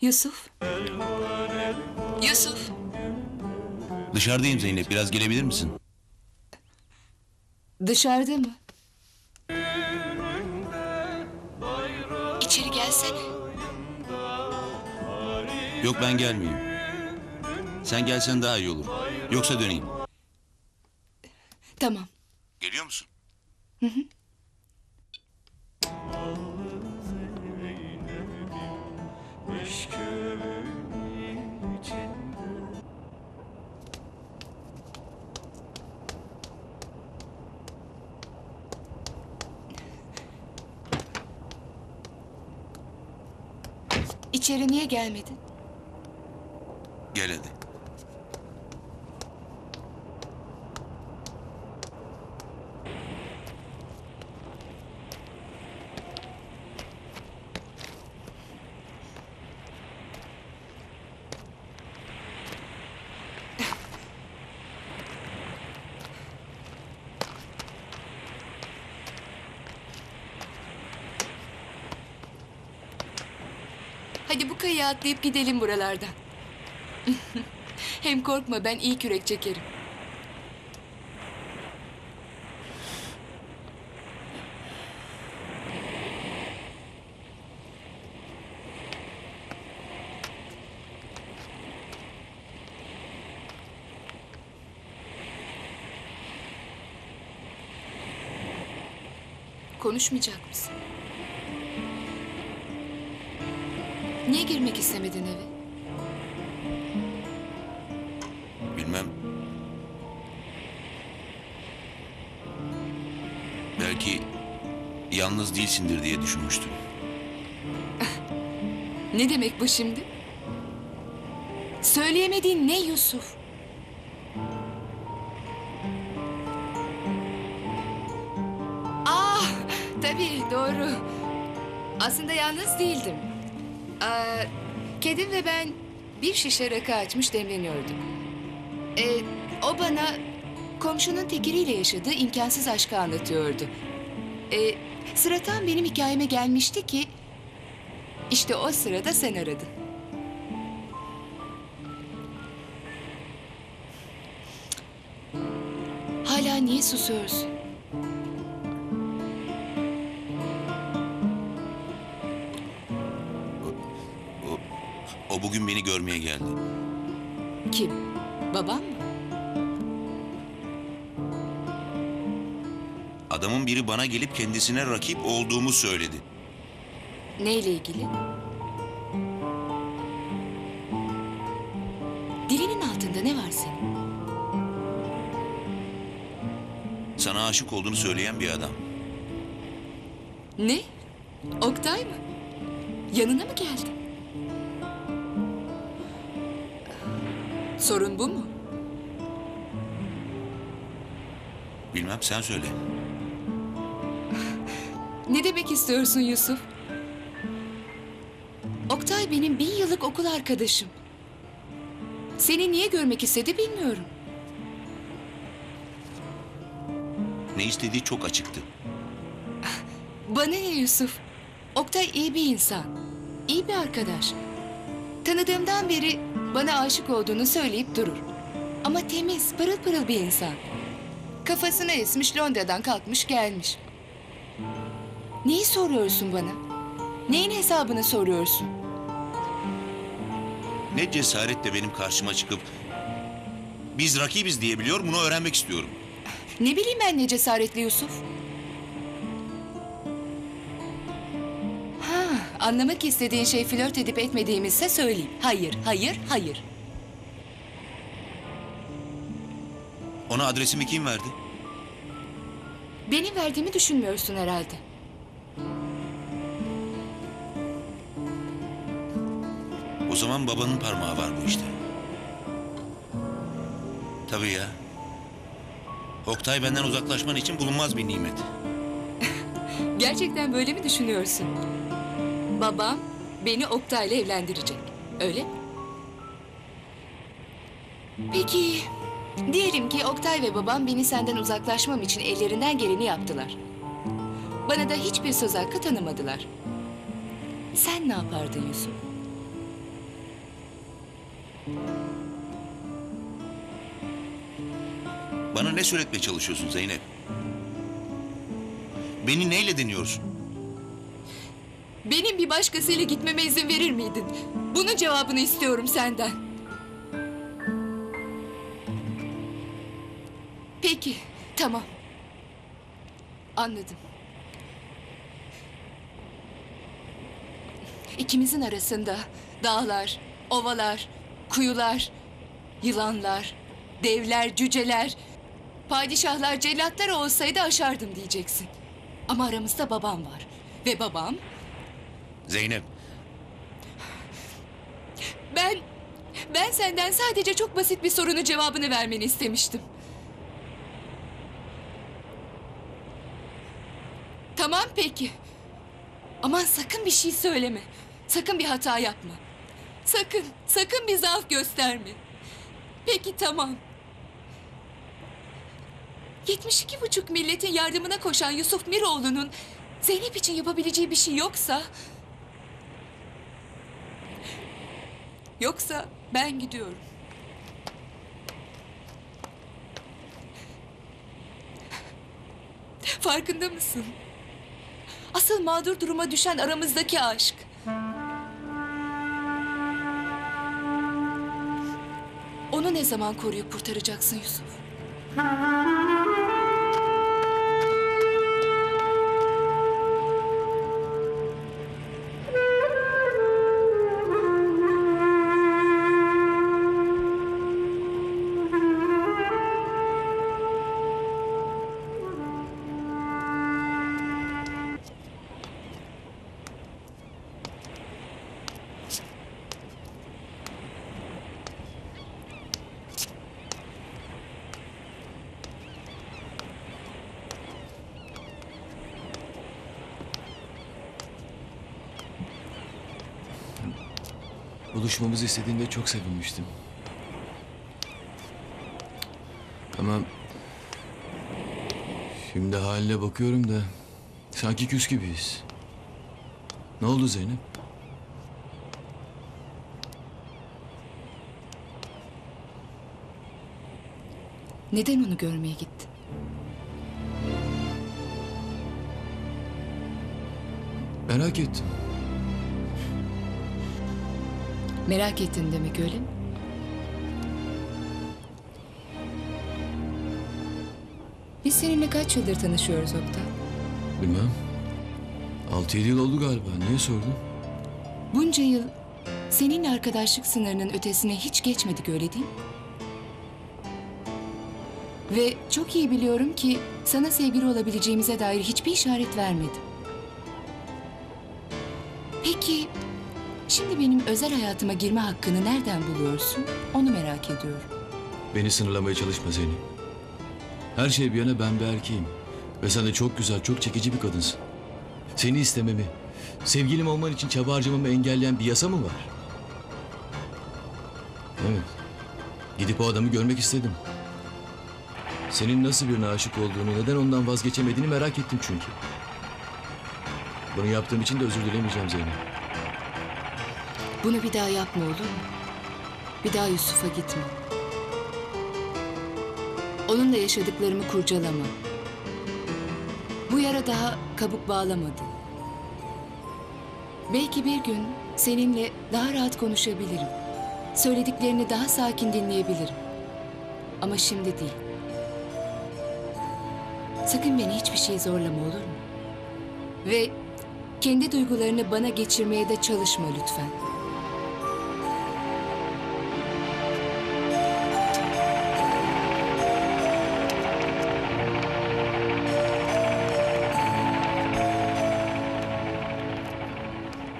Yusuf. Yusuf. Dışarıdayım Zeynep. Biraz gelebilir misin? Dışarıda mı? İçeri gelsene. Yok ben gelmeyeyim. Sen gelsen daha iyi olur. Yoksa döneyim. Tamam. Geliyor musun? İçeri niye gelmedin? Gel hadi. Hadi bu kayığı atlayıp gidelim buralardan. Hem korkma ben iyi kürek çekerim. Konuşmayacak mısın? Niye girmek istemedin eve? Bilmem. Belki yalnız değilsindir diye düşünmüştüm. Ne demek bu şimdi? Söyleyemediğin ne Yusuf? Ah, tabii doğru. Aslında yalnız değildim. Aa, kedim ve ben bir şişe rakı açmış demleniyorduk. Ee, o bana komşunun tekiriyle yaşadığı imkansız aşkı anlatıyordu. Ee, sıra benim hikayeme gelmişti ki işte o sırada sen aradın. Hala niye susuyorsun? O bugün beni görmeye geldi. Kim? Babam mı? Adamın biri bana gelip kendisine rakip olduğumu söyledi. Neyle ilgili? Dilinin altında ne var senin? Sana aşık olduğunu söyleyen bir adam. Ne? Oktay mı? Yanına mı geldi? Sorun bu mu? Bilmem sen söyle. Ne demek istiyorsun Yusuf? Oktay benim bin yıllık okul arkadaşım. Seni niye görmek istedi bilmiyorum. Ne istediği çok açıktı. Bana ne Yusuf? Oktay iyi bir insan. iyi bir arkadaş. Tanıdığımdan beri bana aşık olduğunu söyleyip durur. Ama temiz, pırıl pırıl bir insan. Kafasına esmiş Londra'dan kalkmış gelmiş. Neyi soruyorsun bana? Neyin hesabını soruyorsun? Ne cesaretle benim karşıma çıkıp biz rakibiz diyebiliyor bunu öğrenmek istiyorum. Ne bileyim ben ne cesaretli Yusuf? Anlamak istediğin şey flört edip etmediğimizse söyleyeyim. Hayır, hayır, hayır. Ona adresimi kim verdi? Benim verdiğimi düşünmüyorsun herhalde. O zaman babanın parmağı var bu işte. Tabii ya. Oktay benden uzaklaşman için bulunmaz bir nimet. Gerçekten böyle mi düşünüyorsun? Babam beni Oktay'la evlendirecek. Öyle mi? Peki, diyelim ki Oktay ve babam beni senden uzaklaşmam için ellerinden geleni yaptılar. Bana da hiçbir söz hakkı tanımadılar. Sen ne yapardın Yusuf? Bana ne söyletmeye çalışıyorsun Zeynep? Beni neyle deniyorsun? Benim bir başkasıyla gitmeme izin verir miydin? Bunun cevabını istiyorum senden. Peki, tamam. Anladım. İkimizin arasında dağlar, ovalar, kuyular, yılanlar, devler, cüceler, padişahlar, cellatlar olsaydı aşardım diyeceksin. Ama aramızda babam var. Ve babam Zeynep, Ben ben senden sadece çok basit bir sorunun cevabını vermeni istemiştim. Tamam peki. Aman sakın bir şey söyleme. Sakın bir hata yapma. Sakın, sakın bir zaaf gösterme. Peki tamam. 72 buçuk milletin yardımına koşan Yusuf Miroğlu'nun Zeynep için yapabileceği bir şey yoksa... Yoksa ben gidiyorum. Farkında mısın? Asıl mağdur duruma düşen aramızdaki aşk. Onu ne zaman koruyup kurtaracaksın Yusuf? Buluşmamızı istediğinde çok sevinmiştim. Ama şimdi haline bakıyorum da sanki küs gibiyiz. Ne oldu Zeynep? Neden onu görmeye gittin? Merak ettim. Merak ettin demek öyle mi? Biz seninle kaç yıldır tanışıyoruz Oktay? Bilmem. 6-7 yıl oldu galiba. Niye sordun? Bunca yıl seninle arkadaşlık sınırının ötesine hiç geçmedik öyle değil mi? Ve çok iyi biliyorum ki sana sevgili olabileceğimize dair hiçbir işaret vermedim. Peki şimdi benim özel hayatıma girme hakkını nereden buluyorsun? Onu merak ediyorum. Beni sınırlamaya çalışma Zeynep. Her şey bir yana ben bir erkeğim. Ve sen de çok güzel, çok çekici bir kadınsın. Seni istememi, sevgilim olman için çaba harcamamı engelleyen bir yasa mı var? Evet. Gidip o adamı görmek istedim. Senin nasıl birine aşık olduğunu, neden ondan vazgeçemediğini merak ettim çünkü. Bunu yaptığım için de özür dilemeyeceğim Zeynep. Bunu bir daha yapma olur mu? Bir daha Yusuf'a gitme. Onunla yaşadıklarımı kurcalama. Bu yara daha kabuk bağlamadı. Belki bir gün seninle daha rahat konuşabilirim. Söylediklerini daha sakin dinleyebilirim. Ama şimdi değil. Sakın beni hiçbir şey zorlama olur mu? Ve kendi duygularını bana geçirmeye de çalışma lütfen.